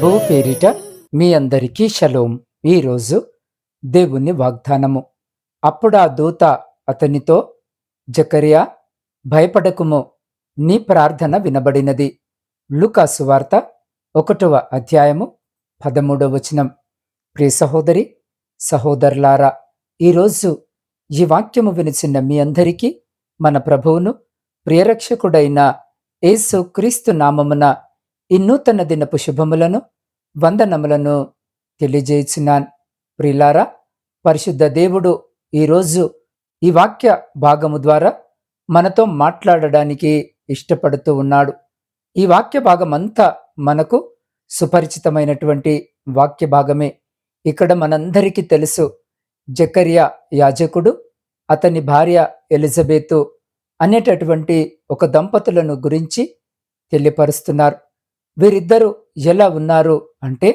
ప్రభువు పేరిట మీ అందరికీ షలోం. ఈరోజు దేవుని వాగ్దానము. అప్పుడా దూత అతనితో జకరియా భయపడకుము. నీ ప్రార్థన వినబడినది. లూకాసు వార్త ఒకటవ అధ్యాయము పదమూడవ వచనం. ప్రియ సహోదరి సహోదరులారా ఈరోజు ఈ వాక్యము వినిచిన మీ అందరికీ మన ప్రభువును ప్రియరక్షకుడైన యేసు క్రీస్తు నామమున ఈ నూతన దినపు శుభములను వందనములను తెలియజేసినాన్. ప్రిలారా పరిశుద్ధ దేవుడు ఈరోజు ఈ వాక్య భాగము ద్వారా మనతో మాట్లాడడానికి ఇష్టపడుతూ ఉన్నాడు. ఈ వాక్య భాగం అంతా మనకు సుపరిచితమైనటువంటి వాక్య భాగమే. ఇక్కడ మనందరికీ తెలుసు జకర్యా యాజకుడు అతని భార్య ఎలిజబెతు అనేటటువంటి ఒక దంపతులను గురించి తెలియపరుస్తున్నారు. వీరిద్దరూ ఎలా ఉన్నారు అంటే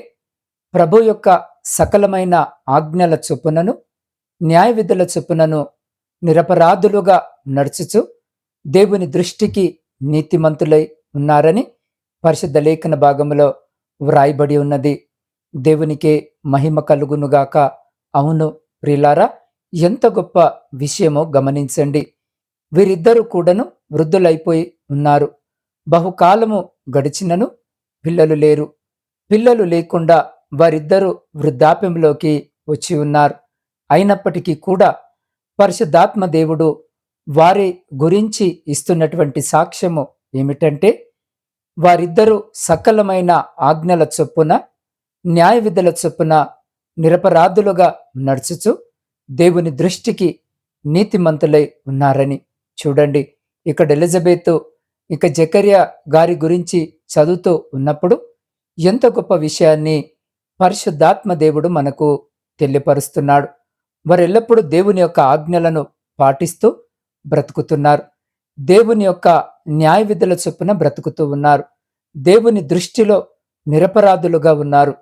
ప్రభు యొక్క సకలమైన ఆజ్ఞల చొప్పునను న్యాయ విధుల చొప్పునను నిరపరాధులుగా నడుచుచు దేవుని దృష్టికి నీతిమంతులై ఉన్నారని పరిశుద్ధ లేఖన భాగంలో వ్రాయబడి ఉన్నది. దేవునికే మహిమ కలుగునుగాక అవును ప్రిలారా ఎంత గొప్ప విషయమో గమనించండి. వీరిద్దరూ కూడాను వృద్ధులైపోయి ఉన్నారు. బహుకాలము గడిచినను పిల్లలు లేరు. పిల్లలు లేకుండా వారిద్దరూ వృద్ధాప్యంలోకి వచ్చి ఉన్నారు. అయినప్పటికీ కూడా పరిశుద్ధాత్మ దేవుడు వారి గురించి ఇస్తున్నటువంటి సాక్ష్యము ఏమిటంటే వారిద్దరూ సకలమైన ఆజ్ఞల చొప్పున న్యాయ విధుల చొప్పున నిరపరాధులుగా నడుచుచు దేవుని దృష్టికి నీతిమంతులై ఉన్నారని చూడండి. ఇక్కడ ఎలిజబెత్ ఇక జకర్యా గారి గురించి చదువుతూ ఉన్నప్పుడు ఎంత గొప్ప విషయాన్ని పరిశుద్ధాత్మ దేవుడు మనకు తెలియపరుస్తున్నాడు. వారెల్లప్పుడూ దేవుని యొక్క ఆజ్ఞలను పాటిస్తూ బ్రతుకుతున్నారు. దేవుని యొక్క న్యాయ విధుల చొప్పున బ్రతుకుతూ ఉన్నారు. దేవుని దృష్టిలో నిరపరాధులుగా ఉన్నారు.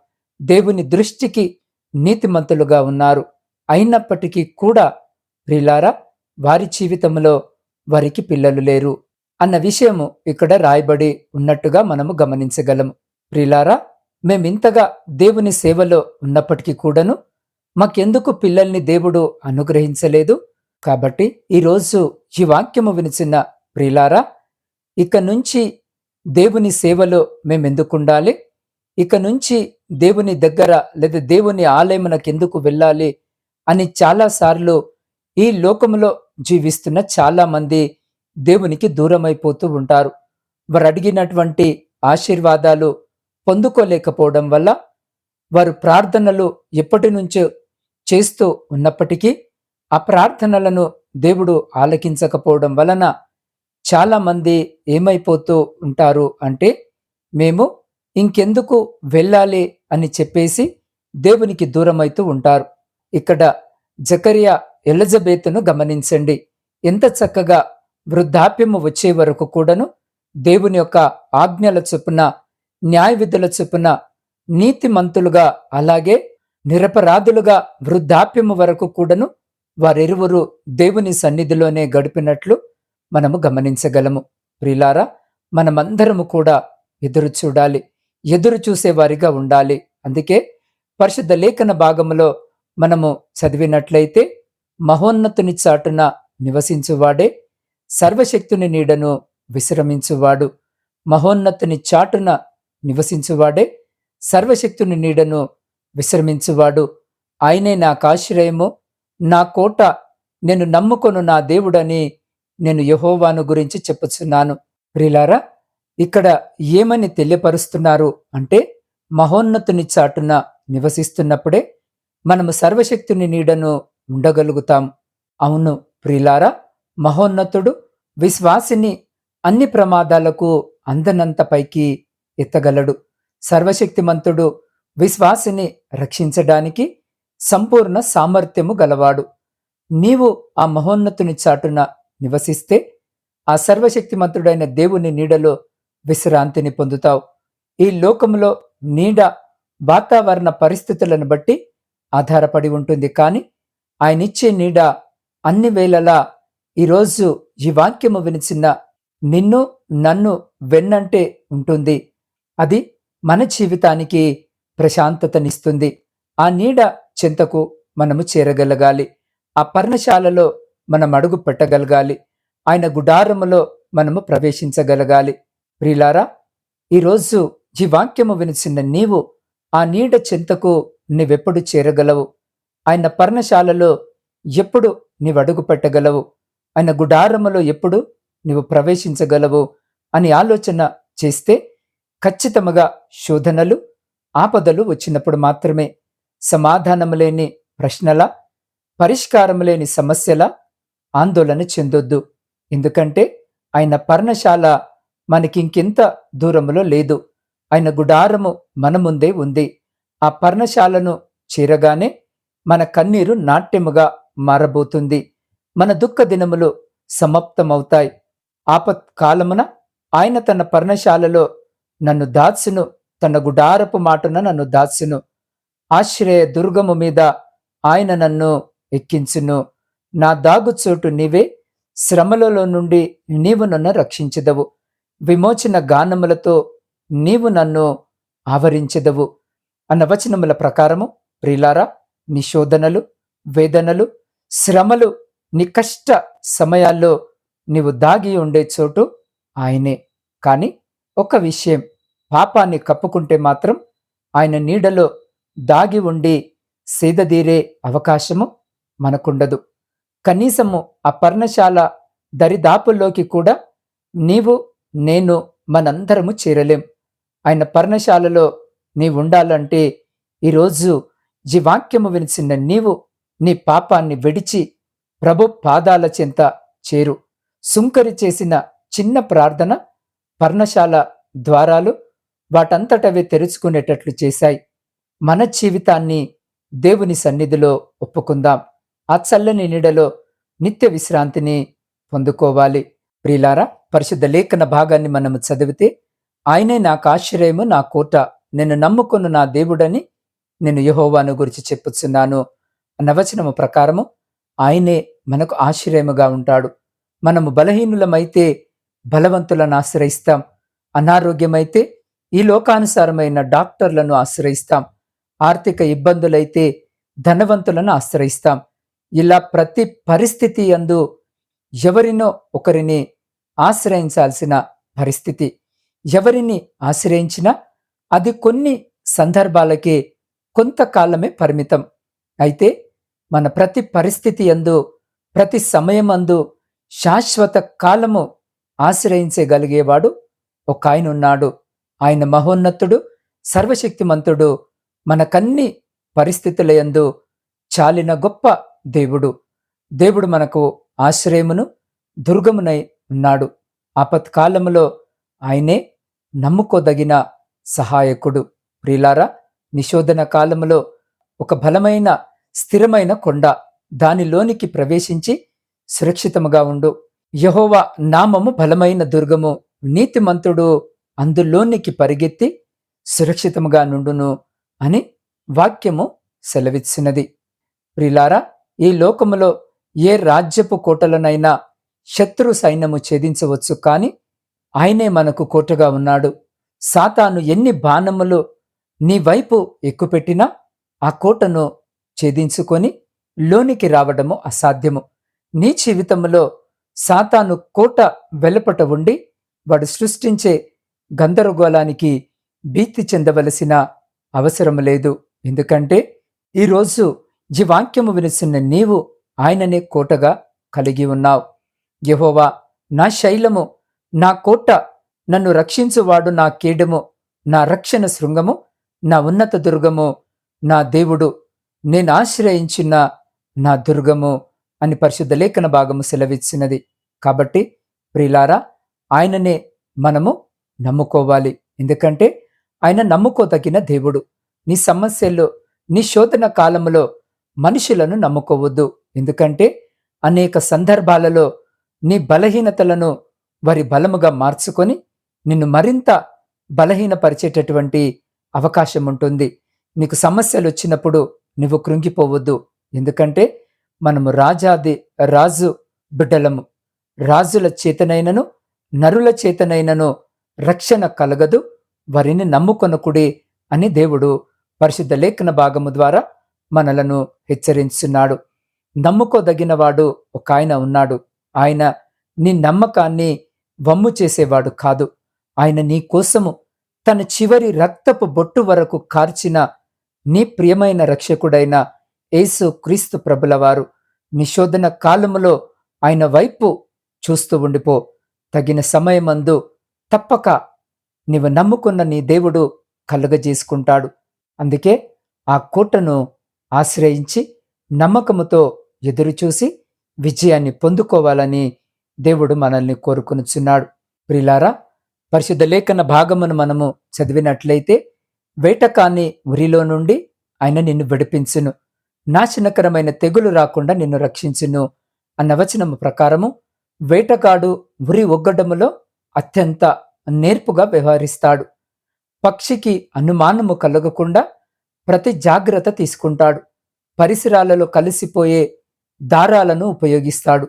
దేవుని దృష్టికి నీతిమంతులుగా ఉన్నారు. అయినప్పటికీ కూడా ప్రిలారా వారి జీవితంలో వారికి పిల్లలు లేరు. అన్న విషయము ఇక్కడ రాయబడి ఉన్నట్టుగా మనము గమనించగలము. ప్రిలారా మేమింతగా దేవుని సేవలో ఉన్నప్పటికీ కూడాను మాకెందుకు పిల్లల్ని దేవుడు అనుగ్రహించలేదు? కాబట్టి ఈరోజు ఈ వాక్యము వినిచిన ప్రిలారా ఇక నుంచి దేవుని సేవలో మేమెందుకుండాలి? ఇక నుంచి దేవుని దగ్గర లేదా దేవుని ఆలయమునకు ఎందుకు వెళ్ళాలి? అని చాలాసార్లు ఈ లోకములో జీవిస్తున్న చాలామంది దేవునికి దూరమైపోతూ ఉంటారు. వారు అడిగినటువంటి ఆశీర్వాదాలు పొందుకోలేకపోవడం వల్ల వారు ప్రార్థనలు ఎప్పటి నుంచో చేస్తూ ఉన్నప్పటికీ ఆ ప్రార్థనలను దేవుడు ఆలకించకపోవడం వలన చాలామంది ఏమైపోతూ ఉంటారు అంటే మేము ఇంకెందుకు వెళ్ళాలి అని చెప్పేసి దేవునికి దూరమైతూ ఉంటారు. ఇక్కడ జకరియా ఎలిజబెత్ను గమనించండి. ఎంత చక్కగా వృద్ధాప్యము వచ్చే వరకు కూడాను దేవుని యొక్క ఆజ్ఞల చొప్పున న్యాయ విధుల చొప్పున నీతిమంతులుగా అలాగే నిరపరాధులుగా వృద్ధాప్యము వరకు కూడాను వారిరువురు దేవుని సన్నిధిలోనే గడిపినట్లు మనము గమనించగలము. ప్రిలారా మనమందరము కూడా ఎదురు చూడాలి ఎదురు చూసేవారిగా ఉండాలి. అందుకే పరిశుద్ధ లేఖన భాగంలో మనము చదివినట్లయితే మహోన్నతుని చాటున నివసించువాడే సర్వశక్తుని నీడను విశ్రమించువాడు మహోన్నతుని చాటున నివసించువాడే. సర్వశక్తుని నీడను విశ్రమించువాడు. ఆయనే నాకు ఆశ్రయము నా కోట నేను నమ్ముకొను నా దేవుడని నేను యహోవాను గురించి చెప్పుచున్నాను. ప్రిలారా ఇక్కడ ఏమని తెలియపరుస్తున్నారు అంటే మహోన్నతుని చాటున నివసిస్తున్నప్పుడే మనము సర్వశక్తుని నీడను ఉండగలుగుతాం. అవును ప్రిలారా మహోన్నతుడు విశ్వాసిని అన్ని ప్రమాదాలకు అందనంత పైకి ఎత్తగలడు. సర్వశక్తిమంతుడు విశ్వాసిని రక్షించడానికి సంపూర్ణ సామర్థ్యము గలవాడు. నీవు ఆ మహోన్నతుని చాటున నివసిస్తే ఆ సర్వశక్తిమంతుడైన దేవుని నీడలో విశ్రాంతిని పొందుతావు. ఈ లోకంలో నీడ వాతావరణ పరిస్థితులను బట్టి ఆధారపడి ఉంటుంది. కానీ ఆయనిచ్చే నీడ అన్ని వేళలా ఈరోజు ఈ వాక్యము వినిచిన నిన్ను నన్ను వెన్నంటే ఉంటుంది. అది మన జీవితానికి ప్రశాంతతనిస్తుంది. ఆ నీడ చింతకు మనము చేరగలగాలి. ఆ పర్ణశాలలో మనం అడుగు పెట్టగలగాలి. ఆయన గుడారములో మనము ప్రవేశించగలగాలి. ప్రిలారా ఈరోజు ఈ వాక్యము వినిచిన నీవు ఆ నీడ చింతకు నీవెప్పుడు చేరగలవు? ఆయన పర్ణశాలలో ఎప్పుడు నీవు అడుగు పెట్టగలవు? ఆయన గుడారములో ఎప్పుడు నీవు ప్రవేశించగలవు అని ఆలోచన చేస్తే ఖచ్చితముగా శోధనలు ఆపదలు వచ్చినప్పుడు మాత్రమే సమాధానము లేని ప్రశ్నల పరిష్కారం లేని సమస్యల ఆందోళన చెందొద్దు. ఎందుకంటే ఆయన పర్ణశాల మనకింకెంత దూరములో లేదు. ఆయన గుడారము మన ముందే ఉంది. ఆ పర్ణశాలను చేరగానే మన కన్నీరు నాట్యముగా మారబోతుంది. మన దుఃఖ దినములు సమాప్తమవుతాయి. ఆపత్ కాలమున ఆయన తన పర్ణశాలలో నన్ను దాచును తన గుడారపు మాటన నన్ను దాచును ఆశ్రయ దుర్గము మీద ఆయన నన్ను ఎక్కించును. నా దాగుచోటు నీవే శ్రమలలో నుండి నీవు నన్ను రక్షించదవు. విమోచన గానములతో నీవు నన్ను ఆవరించదవు. అన్న వచనముల ప్రకారము ప్రిలారా నిశోధనలు వేదనలు శ్రమలు నీ కష్ట సమయాల్లో నీవు దాగి ఉండే చోటు ఆయనే. కానీ ఒక విషయం పాపాన్ని కప్పుకుంటే మాత్రం ఆయన నీడలో దాగి ఉండి సేదదీరే అవకాశము మనకుండదు. కనీసము ఆ పర్ణశాల దరిదాపుల్లోకి కూడా నీవు నేను మనందరము చేరలేం. ఆయన పర్ణశాలలో నీవు ఉండాలంటే ఈరోజు ఈ వాక్యము వినిచిన నీవు నీ పాపాన్ని విడిచి ప్రభు పాదాల చెంత చేరు. సుంకరి చేసిన చిన్న ప్రార్థన పర్ణశాల ద్వారాలు వాటంతటవే తెరుచుకునేటట్లు చేశాయి. మన జీవితాన్ని దేవుని సన్నిధిలో ఒప్పుకుందాం. ఆ చల్లని నీడలో నిత్య విశ్రాంతిని పొందుకోవాలి. ప్రిలారా పరిశుద్ధ లేఖన భాగాన్ని మనము చదివితే ఆయనే నాకు ఆశ్రయము నా కోట నేను నమ్ముకున్న నా దేవుడని నేను యహోవాను గురించి చెప్పుచున్నాను. నవచనము ప్రకారము ఆయనే మనకు ఆశ్రయముగా ఉంటాడు. మనము బలహీనులమైతే బలవంతులను ఆశ్రయిస్తాం. అనారోగ్యమైతే ఈ లోకానుసారమైన డాక్టర్లను ఆశ్రయిస్తాం. ఆర్థిక ఇబ్బందులైతే ధనవంతులను ఆశ్రయిస్తాం. ఇలా ప్రతి పరిస్థితి అందు ఎవరినో ఒకరిని ఆశ్రయించాల్సిన పరిస్థితి. ఎవరిని ఆశ్రయించినా అది కొన్ని సందర్భాలకే కొంతకాలమే పరిమితం. అయితే మన ప్రతి పరిస్థితి ఎందు ప్రతి సమయమందు శాశ్వత కాలము ఆశ్రయించగలిగేవాడు ఒక ఆయన ఉన్నాడు ఆయన మహోన్నతుడు సర్వశక్తిమంతుడు మనకన్ని పరిస్థితుల యందు చాలిన గొప్ప దేవుడు. దేవుడు మనకు ఆశ్రయమును దుర్గమునై ఉన్నాడు. ఆపత్కాలములో ఆయనే నమ్ముకోదగిన సహాయకుడు. ప్రిలారా నిశోధన కాలములో ఒక బలమైన స్థిరమైన కొండ. దానిలోనికి ప్రవేశించి సురక్షితముగా ఉండు. యహోవ నామము బలమైన దుర్గము నీతిమంతుడు అందులోనికి పరిగెత్తి సురక్షితముగా నుండును అని వాక్యము సెలవిచ్చినది. ప్రిలారా ఈ లోకములో ఏ రాజ్యపు కోటలనైనా శత్రు సైన్యము ఛేదించవచ్చు కాని ఆయనే మనకు కోటగా ఉన్నాడు. సాతాను ఎన్ని బాణములు నీ వైపు ఎక్కుపెట్టినా ఆ కోటను ఛేదించుకొని లోనికి రావడము అసాధ్యము. నీ జీవితంలో సాతాను కోట వెలుపట ఉండి వాడు సృష్టించే గందరగోళానికి భీతి చెందవలసిన అవసరం లేదు. ఎందుకంటే ఈరోజు ఈ వాక్యము వినిసిన నీవు ఆయననే కోటగా కలిగి ఉన్నావు. యహోవా నా శైలము నా కోట నన్ను రక్షించువాడు నా కీడము నా రక్షణ శృంగము నా ఉన్నత దుర్గము నా దేవుడు. నేను ఆశ్రయించిన నా దుర్గము అని పరిశుద్ధ లేఖన భాగము సెలవిచ్చినది. కాబట్టి ప్రిలారా ఆయననే మనము నమ్ముకోవాలి. ఎందుకంటే ఆయన నమ్ముకోదగిన దేవుడు. నీ సమస్యల్లో నీ శోధన కాలంలో మనుషులను నమ్ముకోవద్దు. ఎందుకంటే అనేక సందర్భాలలో నీ బలహీనతలను వారి బలముగా మార్చుకొని నిన్ను మరింత బలహీనపరిచేటటువంటి అవకాశం ఉంటుంది నీకు సమస్యలు వచ్చినప్పుడు నువ్వు కృంగిపోవద్దు. ఎందుకంటే మనము రాజాది రాజు బిడ్డలము. రాజుల చేతనైనను నరుల చేతనైనను రక్షణ కలగదు వారిని నమ్ముకొనకుడి అని దేవుడు పరిశుద్ధ లేఖన భాగము ద్వారా మనలను హెచ్చరించున్నాడు. నమ్ముకోదగినవాడు ఒక ఆయన ఉన్నాడు. ఆయన నీ నమ్మకాన్ని వమ్ము చేసేవాడు కాదు. ఆయన నీ కోసము తన చివరి రక్తపు బొట్టు వరకు కార్చిన నీ ప్రియమైన రక్షకుడైన యేసు క్రీస్తు ప్రభులవారు నిశోధన కాలములో ఆయన వైపు చూస్తూ ఉండిపో. తగిన సమయమందు తప్పక నీవు నమ్ముకున్న నీ దేవుడు కలుగజేసుకుంటాడు. అందుకే ఆ కోటను ఆశ్రయించి నమ్మకముతో ఎదురుచూసి విజయాన్ని పొందుకోవాలని దేవుడు మనల్ని కోరుకునుచున్నాడు. ప్రిలారా పరిశుద్ధ లేఖన భాగమును మనము చదివినట్లయితే వేటకాన్ని ఉరిలో నుండి ఆయన నిన్ను విడిపించును. నాశనకరమైన తెగులు రాకుండా నిన్ను రక్షించును అన్న వచనము ప్రకారము వేటగాడు ఉరి ఒగ్గడములో అత్యంత నేర్పుగా వ్యవహరిస్తాడు. పక్షికి అనుమానము కలగకుండా ప్రతి జాగ్రత్త తీసుకుంటాడు. పరిసరాలలో కలిసిపోయే దారాలను ఉపయోగిస్తాడు.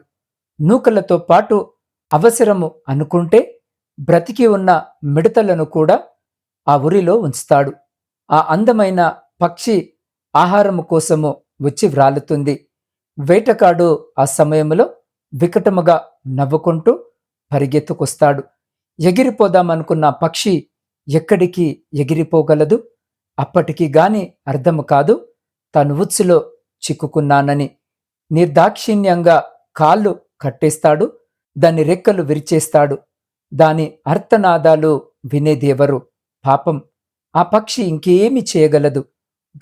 నూకలతో పాటు అవసరము అనుకుంటే బ్రతికి ఉన్న మిడతలను కూడా ఆ ఉరిలో ఉంచుతాడు. ఆ అందమైన పక్షి ఆహారము కోసము వచ్చి వ్రాలుతుంది. వేటకాడు ఆ సమయంలో వికటముగా నవ్వుకుంటూ పరిగెత్తుకొస్తాడు. ఎగిరిపోదామనుకున్న పక్షి ఎక్కడికి ఎగిరిపోగలదు? అప్పటికి గాని అర్థము కాదు. తను ఉచ్చులో చిక్కుకున్నానని. నిర్దాక్షిణ్యంగా కాళ్ళు కట్టేస్తాడు. దాని రెక్కలు విరిచేస్తాడు. దాని అర్థనాదాలు వినేదేవరు? పాపం. ఆ పక్షి ఇంకేమి చేయగలదు.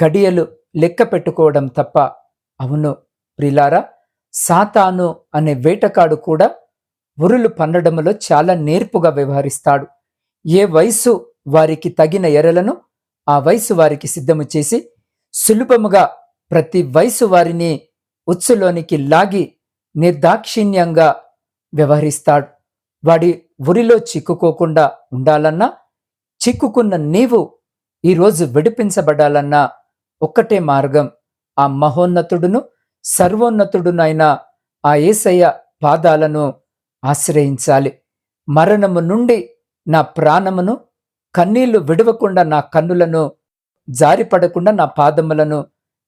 గడియలు లెక్క పెట్టుకోవడం తప్ప. అవును ప్రిలారా సాతాను అనే వేటకాడు కూడా ఉరులు పన్నడంలో చాలా నేర్పుగా వ్యవహరిస్తాడు. ఏ వయసు వారికి తగిన ఎరలను ఆ వయసు వారికి సిద్ధము చేసి సులభముగా ప్రతి వయసు వారిని ఉత్సులోనికి లాగి నిర్దాక్షిణ్యంగా వ్యవహరిస్తాడు. వాడి ఉరిలో చిక్కుకోకుండా ఉండాలన్నా చిక్కుకున్న నీవు ఈరోజు విడిపించబడాలన్నా ఒక్కటే మార్గం. ఆ మహోన్నతుడును సర్వోన్నతుడునైన ఆ ఏసయ్య పాదాలను ఆశ్రయించాలి. మరణము నుండి నా ప్రాణమును కన్నీళ్ళు విడవకుండా నా కన్నులను జారిపడకుండా నా పాదములను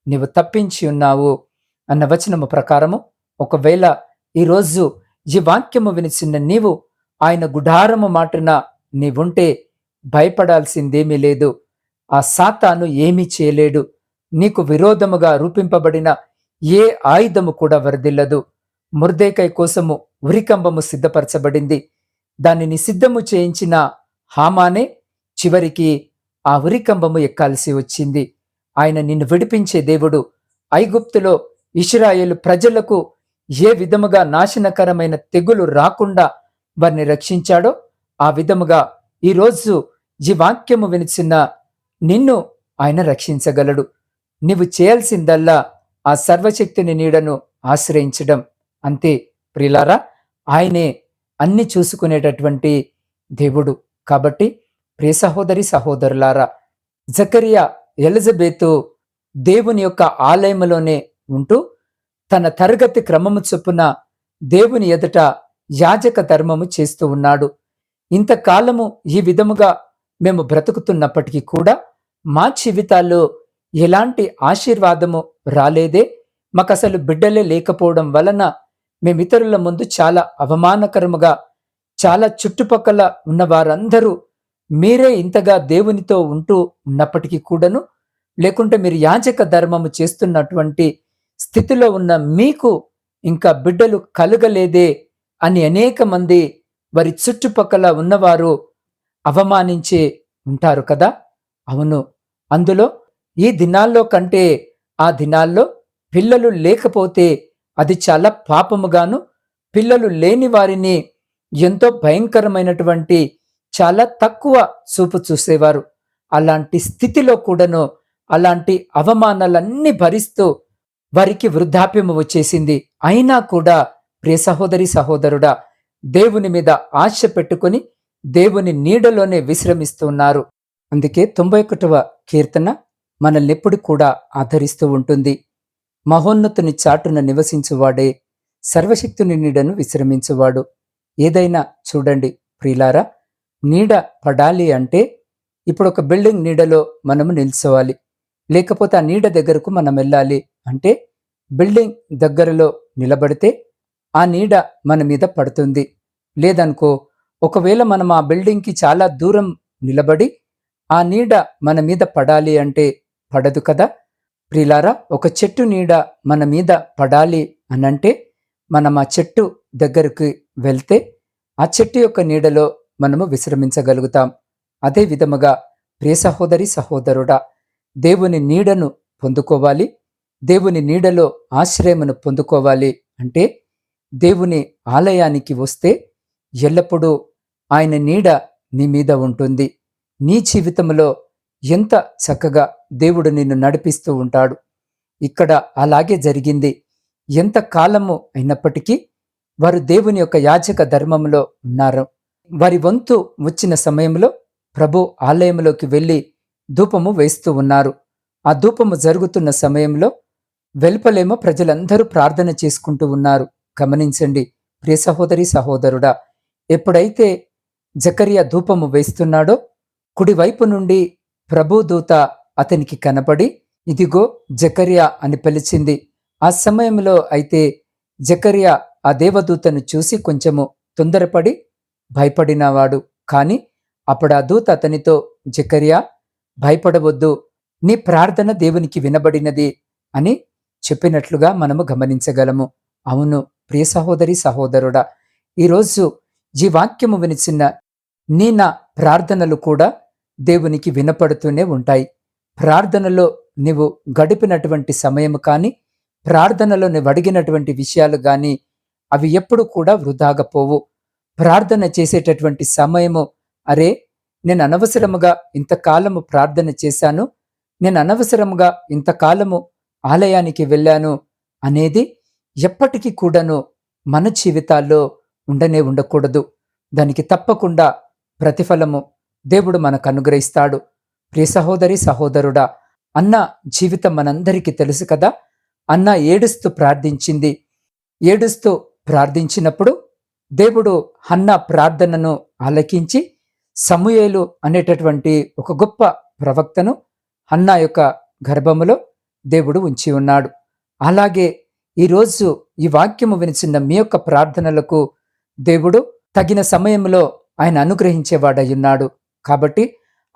నీవు తప్పించి ఉన్నావు అన్న వచనము ప్రకారము ఒకవేళ ఈరోజు ఈ వాక్యము వినిచిన నీవు ఆయన గుడారము మాటిన నీవుంటే భయపడాల్సిందేమీ లేదు. ఆ సాతాను ఏమీ చేయలేడు. నీకు విరోధముగా రూపింపబడిన ఏ ఆయుధము కూడా వరదిల్లదు. ముర్దేకై కోసము ఉరికంబము సిద్ధపరచబడింది. దానిని సిద్ధము చేయించిన హామానే చివరికి ఆ ఉరికంబము ఎక్కాల్సి వచ్చింది. ఆయన నిన్ను విడిపించే దేవుడు ఐగుప్తులో ఇస్రాయేలు ప్రజలకు ఏ విధముగా నాశనకరమైన తెగులు రాకుండా వారిని రక్షించాడో ఆ విధముగా ఈరోజు ఈ వాక్యము వినిచిన నిన్ను ఆయన రక్షించగలడు. నీవు చేయాల్సిందల్లా ఆ సర్వశక్తిని నీడను ఆశ్రయించడం. అంతే ప్రిలారా ఆయనే అన్ని చూసుకునేటటువంటి దేవుడు. కాబట్టి ప్రియ సహోదరి సహోదరులారా జకరియా ఎలిజబెతు దేవుని యొక్క ఆలయములోనే ఉంటూ తన తరగతి క్రమము చొప్పున దేవుని ఎదుట యాజక ధర్మము చేస్తూ ఉన్నాడు. ఇంతకాలము ఈ విధముగా మేము బ్రతుకుతున్నప్పటికీ కూడా మా జీవితాల్లో ఎలాంటి ఆశీర్వాదము రాలేదే? మాకు అసలు బిడ్డలే లేకపోవడం వలన మేము ఇతరుల ముందు చాలా అవమానకరముగా చాలా చుట్టుపక్కల ఉన్న వారందరూ మీరే ఇంతగా దేవునితో ఉంటూ ఉన్నప్పటికీ కూడాను లేకుంటే మీరు యాజక ధర్మము చేస్తున్నటువంటి స్థితిలో ఉన్న మీకు ఇంకా బిడ్డలు కలుగలేదే అని అనేక మంది వారి చుట్టుపక్కల ఉన్నవారు అవమానించే ఉంటారు కదా? అవును. అందులో ఈ దినాల్లో కంటే ఆ దినాల్లో పిల్లలు లేకపోతే అది చాలా పాపముగాను పిల్లలు లేని వారిని ఎంతో భయంకరమైనటువంటి చాలా తక్కువ చూపు చూసేవారు. అలాంటి స్థితిలో కూడాను అలాంటి అవమానాలన్నీ భరిస్తూ వారికి వృద్ధాప్యము వచ్చేసింది. అయినా కూడా ప్రియ సహోదరి సహోదరుడా దేవుని మీద ఆశ పెట్టుకుని దేవుని నీడలోనే విశ్రమిస్తున్నారు అందుకే తొంభై ఒకటవ కీర్తన మనల్ని ఎప్పుడు కూడా ఆదరిస్తూ ఉంటుంది. మహోన్నతుని చాటున నివసించువాడే సర్వశక్తుని నీడను విశ్రమించువాడు. ఏదైనా చూడండి ప్రియులారా నీడ పడాలి అంటే ఇప్పుడు ఒక బిల్డింగ్ నీడలో మనము నిల్చోవాలి. లేకపోతే ఆ నీడ దగ్గరకు మనం వెళ్ళాలి అంటే బిల్డింగ్ దగ్గరలో నిలబడితే ఆ నీడ మన మీద పడుతుంది. లేదనుకో ఒకవేళ మనం ఆ బిల్డింగ్కి చాలా దూరం నిలబడి ఆ నీడ మన మీద పడాలి అంటే పడదు కదా? ప్రిలారా ఒక చెట్టు నీడ మన మీద పడాలి అనంటే మనం ఆ చెట్టు దగ్గరికి వెళ్తే ఆ చెట్టు యొక్క నీడలో మనము విశ్రమించగలుగుతాం. అదే విధముగా ప్రియ సహోదరి సహోదరుడా దేవుని నీడను పొందుకోవాలి దేవుని నీడలో ఆశ్రయమును పొందుకోవాలి అంటే దేవుని ఆలయానికి వస్తే ఎల్లప్పుడూ ఆయన నీడ నీ మీద ఉంటుంది. నీ జీవితంలో ఎంత చక్కగా దేవుడు నిన్ను నడిపిస్తూ ఉంటాడు. ఇక్కడ అలాగే జరిగింది. ఎంత కాలము అయినప్పటికీ వారు దేవుని యొక్క యాజక ధర్మంలో ఉన్నారు. వారి వంతు వచ్చిన సమయంలో ప్రభు ఆలయంలోకి వెళ్ళి ధూపము వేస్తూ ఉన్నారు. ఆ ధూపము జరుగుతున్న సమయంలో వెలుపలేమో ప్రజలందరూ ప్రార్థన చేసుకుంటూ ఉన్నారు. గమనించండి ప్రియ సహోదరి సహోదరుడా ఎప్పుడైతే జకరియా ధూపము వేస్తున్నాడో కుడివైపు నుండి ప్రభుదూత అతనికి కనపడి ఇదిగో జకరియా అని పిలిచింది. ఆ సమయంలో అయితే జకర్యా ఆ దేవదూతను చూసి కొంచెము తొందరపడి భయపడినవాడు. కాని అప్పుడు ఆ దూత అతనితో జకరియా భయపడవద్దు. నీ ప్రార్థన దేవునికి వినబడినది అని చెప్పినట్లుగా మనము గమనించగలము. అవును ప్రియ సహోదరి సహోదరుడా ఈరోజు ఈ వాక్యము వినిచిన నీ నా ప్రార్థనలు కూడా దేవునికి వినపడుతూనే ఉంటాయి. ప్రార్థనలో నీవు గడిపినటువంటి సమయం కానీ ప్రార్థనలో నువ్వు అడిగినటువంటి విషయాలు కానీ అవి ఎప్పుడు కూడా వృధాగా పోవు ప్రార్థన చేసేటటువంటి సమయము అరే నేను అనవసరముగా ఇంతకాలము ప్రార్థన చేశాను నేను అనవసరముగా ఇంతకాలము ఆలయానికి వెళ్ళాను అనేది ఎప్పటికీ కూడాను మన జీవితాల్లో ఉండనే ఉండకూడదు. దానికి తప్పకుండా ప్రతిఫలము దేవుడు మనకు అనుగ్రహిస్తాడు ప్రియ సహోదరి సహోదరుడా అన్న జీవితం మనందరికీ తెలుసు కదా? అన్న ఏడుస్తూ ప్రార్థించింది. ఏడుస్తూ ప్రార్థించినప్పుడు దేవుడు అన్న ప్రార్థనను ఆలకించి సమూయేలు అనేటటువంటి ఒక గొప్ప ప్రవక్తను అన్న యొక్క గర్భములో దేవుడు ఉంచి ఉన్నాడు. అలాగే ఈరోజు ఈ వాక్యము వినిచిన మీ యొక్క ప్రార్థనలకు దేవుడు తగిన సమయంలో ఆయన అనుగ్రహించేవాడయ్యున్నాడు కాబట్టి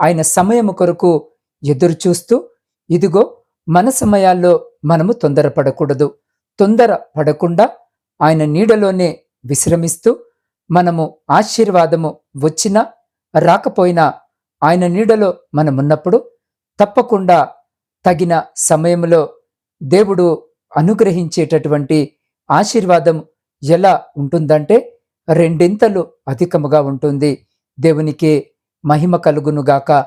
ఆయన సమయము కొరకు ఎదురు చూస్తూ ఇదిగో మన సమయాల్లో మనము తొందరపడకూడదు. తొందర పడకుండా ఆయన నీడలోనే విశ్రమిస్తూ మనము ఆశీర్వాదము వచ్చినా రాకపోయినా ఆయన నీడలో మనమున్నప్పుడు తప్పకుండా తగిన సమయంలో దేవుడు అనుగ్రహించేటటువంటి ఆశీర్వాదం ఎలా ఉంటుందంటే రెండింతలు అధికముగా ఉంటుంది. దేవునికి మహిమ కలుగునుగాక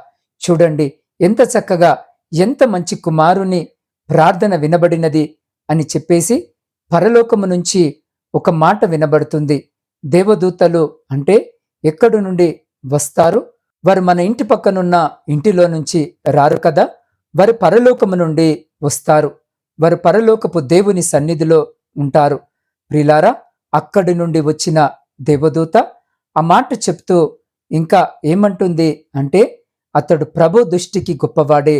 చూడండి ఎంత చక్కగా ఎంత మంచి కుమారుని ప్రార్థన వినబడినది అని చెప్పేసి పరలోకము నుంచి ఒక మాట వినబడుతుంది. దేవదూతలు అంటే ఎక్కడి నుండి వస్తారు? వారు మన ఇంటి పక్కనున్న ఇంటిలో నుంచి రారు కదా? వారు పరలోకము నుండి వస్తారు. వారు పరలోకపు దేవుని సన్నిధిలో ఉంటారు. ప్రిలారా అక్కడి నుండి వచ్చిన దేవదూత ఆ మాట చెప్తూ ఇంకా ఏమంటుంది అంటే అతడు ప్రభు దృష్టికి గొప్పవాడే.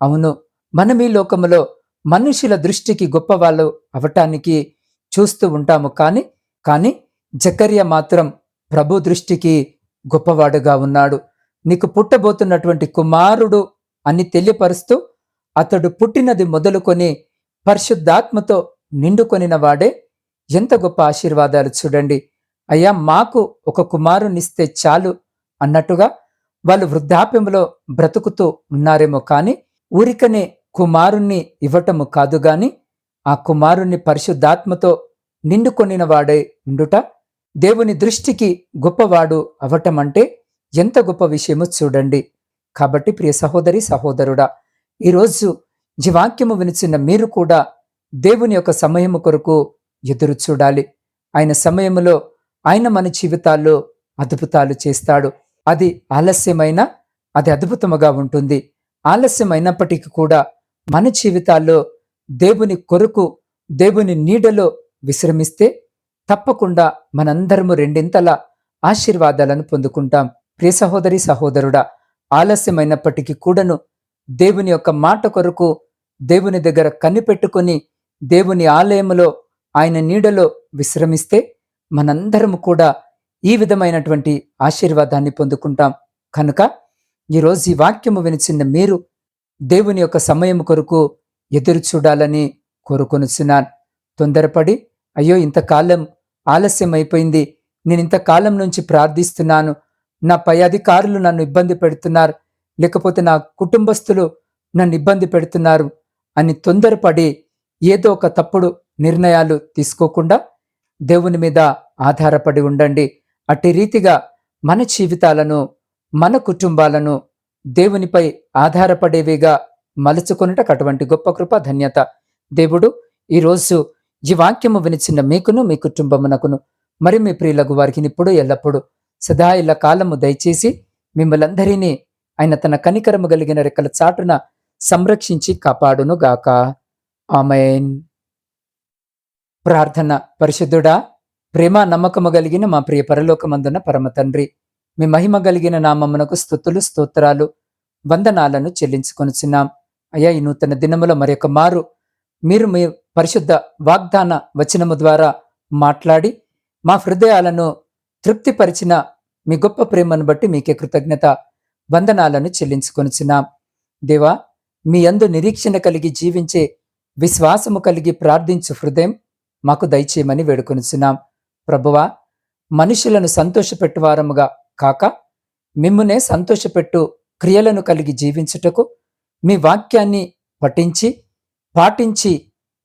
అవును మనం ఈ లోకములో మనుషుల దృష్టికి గొప్పవాళ్ళు అవటానికి చూస్తూ ఉంటాము కానీ కానీ జకర్య మాత్రం ప్రభు దృష్టికి గొప్పవాడుగా ఉన్నాడు. నీకు పుట్టబోతున్నటువంటి కుమారుడు అని తెలియపరుస్తూ అతడు పుట్టినది మొదలుకొని పరిశుద్ధాత్మతో నిండుకొనిన వాడే ఎంత గొప్ప ఆశీర్వాదాలు చూడండి. అయ్యా మాకు ఒక కుమారునిస్తే చాలు. అన్నట్టుగా వాళ్ళు వృద్ధాప్యంలో బ్రతుకుతూ ఉన్నారేమో కానీ ఊరికనే కుమారుణ్ణి ఇవ్వటము కాదు గాని ఆ కుమారుణ్ణి పరిశుద్ధాత్మతో నిండుకొనిన వాడే ఉండుట దేవుని దృష్టికి గొప్పవాడు అవటం అంటే ఎంత గొప్ప విషయమో చూడండి. కాబట్టి ప్రియ సహోదరి సహోదరుడా ఈరోజు జీవాక్యము వినిచిన మీరు కూడా దేవుని యొక్క సమయము కొరకు ఎదురు చూడాలి. ఆయన సమయములో ఆయన మన జీవితాల్లో అద్భుతాలు చేస్తాడు. అది ఆలస్యమైన అది అద్భుతముగా ఉంటుంది. ఆలస్యమైనప్పటికీ కూడా మన జీవితాల్లో దేవుని కొరకు దేవుని నీడలో విశ్రమిస్తే తప్పకుండా మనందరము రెండింతల ఆశీర్వాదాలను పొందుకుంటాం. ప్రియ సహోదరి సహోదరుడా ఆలస్యమైనప్పటికీ కూడాను దేవుని యొక్క మాట కొరకు దేవుని దగ్గర కనిపెట్టుకొని దేవుని ఆలయములో ఆయన నీడలో విశ్రమిస్తే మనందరము కూడా ఈ విధమైనటువంటి ఆశీర్వాదాన్ని పొందుకుంటాం. కనుక ఈరోజు ఈ వాక్యము వినిచిన్న మీరు దేవుని యొక్క సమయం కొరకు ఎదురు చూడాలని కోరుకొనుచున్నాను. తొందరపడి అయ్యో ఇంతకాలం ఆలస్యం అయిపోయింది నేను ఇంతకాలం నుంచి ప్రార్థిస్తున్నాను. నా పై అధికారులు నన్ను ఇబ్బంది పెడుతున్నారు. లేకపోతే నా కుటుంబస్తులు నన్ను ఇబ్బంది పెడుతున్నారు అని తొందరపడి ఏదో ఒక తప్పుడు నిర్ణయాలు తీసుకోకుండా దేవుని మీద ఆధారపడి ఉండండి. అట్టి రీతిగా మన జీవితాలను మన కుటుంబాలను దేవునిపై ఆధారపడేవిగా మలుచుకొనుటకు అటువంటి గొప్ప కృప ధన్యత. దేవుడు ఈరోజు ఈ వాక్యము వినిచిన మీకును మీ కుటుంబమునకును మరి మీ ప్రియులకు వారికి ఇప్పుడు ఎల్లప్పుడూ సదా ఇళ్ళ కాలము దయచేసి మిమ్మలందరినీ ఆయన తన కనికరము కలిగిన రెక్కల చాటున సంరక్షించి కాపాడును గాక ఆమెన్. ప్రార్థన పరిశుద్ధుడా ప్రేమ నమ్మకము కలిగిన మా ప్రియ పరలోకమందున పరమ తండ్రి మీ మహిమ కలిగిన నామమునకు స్థుతులు స్తోత్రాలు వందనాలను చెల్లించుకొనిచున్నాం. అయ్యా ఈ నూతన దినములో మరొక మారు మీరు మీ పరిశుద్ధ వాగ్దాన వచనము ద్వారా మాట్లాడి మా హృదయాలను తృప్తిపరిచిన మీ గొప్ప ప్రేమను బట్టి మీకే కృతజ్ఞత వందనాలను చెల్లించుకొనిచున్నాం. దేవా మీ అందు నిరీక్షణ కలిగి జీవించే విశ్వాసము కలిగి ప్రార్థించు హృదయం మాకు దయచేయమని వేడుకొనిచున్నాం. ప్రభువా మనుషులను సంతోషపెట్టువారముగా కాక మిమ్మునే సంతోషపెట్టు క్రియలను కలిగి జీవించుటకు మీ వాక్యాన్ని పఠించి పాటించి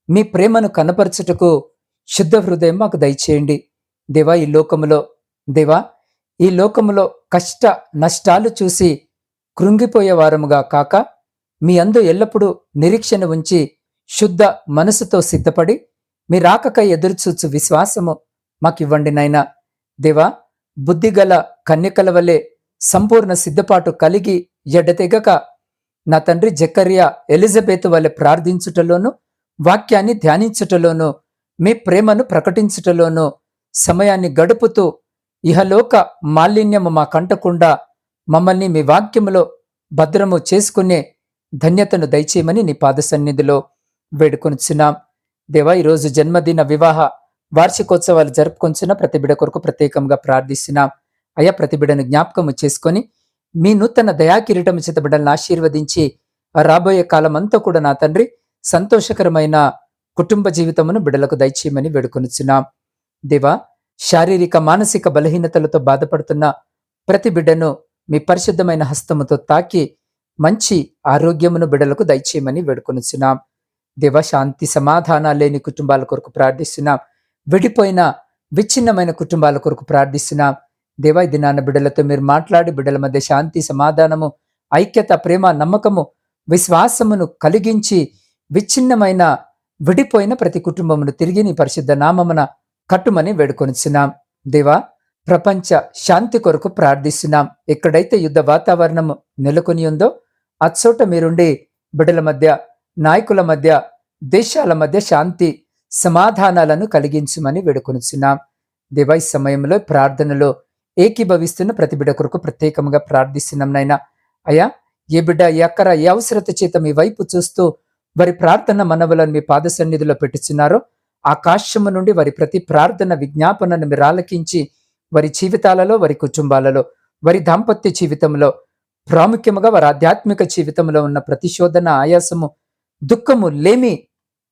మీ ప్రేమను కనపరచుటకు శుద్ధ హృదయం మాకు దయచేయండి. దేవా ఈ లోకములో దేవా ఈ లోకములో కష్ట నష్టాలు చూసి కృంగిపోయే వారముగా కాక మీ అందు ఎల్లప్పుడూ నిరీక్షణ ఉంచి శుద్ధ మనసుతో సిద్ధపడి మీ రాకక ఎదురుచూచు విశ్వాసము మాకివ్వండి నాయనా. దేవా బుద్ధిగల కన్యకల వలె సంపూర్ణ సిద్ధపాటు కలిగి ఎడతెగక నా తండ్రి జక్కరియా ఎలిజబెత్ వలె ప్రార్థించుటలోను వాక్యాన్ని ధ్యానించుటలోను మీ ప్రేమను ప్రకటించుటలోను సమయాన్ని గడుపుతూ ఇహలోక మాలిన్యము మా కంటకుండా మమ్మల్ని మీ వాక్యములో భద్రము చేసుకునే ధన్యతను దయచేయమని నీ పాద సన్నిధిలో వేడుకొనిచున్నాం. దేవా ఈరోజు జన్మదిన వివాహ వార్షికోత్సవాలు జరుపుకొంచున్న ప్రతి బిడ కొరకు ప్రత్యేకంగా ప్రార్థిస్తున్నాం అయా ప్రతి బిడను జ్ఞాపకము చేసుకొని మీ నూతన దయాకిరీటము చేత బిడ్డలను ఆశీర్వదించి రాబోయే కాలం అంతా కూడా నా తండ్రి సంతోషకరమైన కుటుంబ జీవితమును బిడలకు దయచేయమని వేడుకొనిచున్నాం. దేవా శారీరక మానసిక బలహీనతలతో బాధపడుతున్న ప్రతి బిడ్డను మీ పరిశుద్ధమైన హస్తముతో తాకి మంచి ఆరోగ్యమును బిడలకు దయచేయమని వేడుకొనిచున్నాం. దేవ శాంతి సమాధానాలు లేని కుటుంబాల కొరకు ప్రార్థిస్తున్నాం. విడిపోయిన విచ్ఛిన్నమైన కుటుంబాల కొరకు ప్రార్థిస్తున్నాం. దేవా ఇది నాన్న బిడ్డలతో మీరు మాట్లాడి బిడ్డల మధ్య శాంతి సమాధానము ఐక్యత ప్రేమ నమ్మకము విశ్వాసమును కలిగించి విచ్ఛిన్నమైన విడిపోయిన ప్రతి కుటుంబమును తిరిగి నీ పరిశుద్ధ నామమున కట్టుమని వేడుకొనిచున్నాం. దేవా ప్రపంచ శాంతి కొరకు ప్రార్థిస్తున్నాం. ఎక్కడైతే యుద్ధ వాతావరణము నెలకొని ఉందో అచ్చోట మీరుండి బిడ్డల మధ్య నాయకుల మధ్య దేశాల మధ్య శాంతి సమాధానాలను కలిగించమని వేడుకొనుచున్నాం. దివై సమయంలో ప్రార్థనలో ఏకీభవిస్తున్న ప్రతి బిడ్డ కొరకు ప్రత్యేకంగా ప్రార్థిస్తున్నాం నాయన. అయ్యా ఏ బిడ్డ ఎక్కర ఏ అవసరత చేత మీ వైపు చూస్తూ వారి ప్రార్థన మనవులను మీ పాద సన్నిధిలో పెట్టుచున్నారో ఆకాశము నుండి వారి ప్రతి ప్రార్థన విజ్ఞాపనను మీరు ఆలకించి వారి జీవితాలలో వారి కుటుంబాలలో వారి దాంపత్య జీవితంలో ప్రాముఖ్యముగా వారి ఆధ్యాత్మిక జీవితంలో ఉన్న ప్రతిశోధన ఆయాసము దుఃఖము లేమి